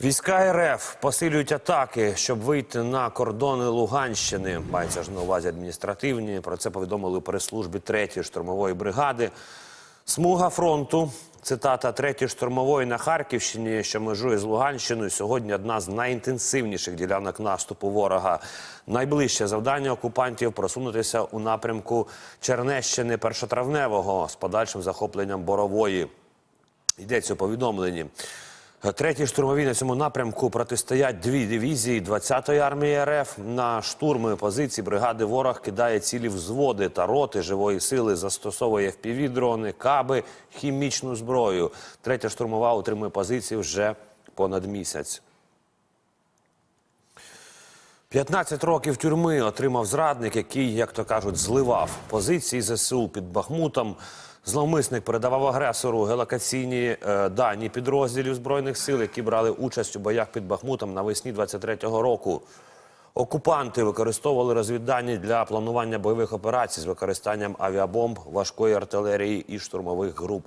Війська РФ посилюють атаки, щоб вийти на кордони Луганщини. Мається ж на увазі адміністративні. Про це повідомили у прес-службі 3-ї штурмової бригади. Смуга фронту, цитата 3-ї штурмової на Харківщині, що межує з Луганщиною, сьогодні одна з найінтенсивніших ділянок наступу ворога. Найближче завдання окупантів просунутися у напрямку Чернещини першотравневого з подальшим захопленням борової. Йдеться у повідомленні. Третій штурмовій на цьому напрямку протистоять дві дивізії 20-ї армії РФ. На штурми позиції бригади ворог кидає цілі взводи та роти живої сили, застосовує FPV-дрони, каби, хімічну зброю. Третя штурмова утримує позиції вже понад місяць. 15 років тюрми отримав зрадник, який, як то кажуть, зливав позиції ЗСУ під Бахмутом. Зловмисник передавав агресору геолокаційні е, дані підрозділів збройних сил, які брали участь у боях під Бахмутом навесні 23-го року. Окупанти використовували розвіддані для планування бойових операцій з використанням авіабомб, важкої артилерії і штурмових груп.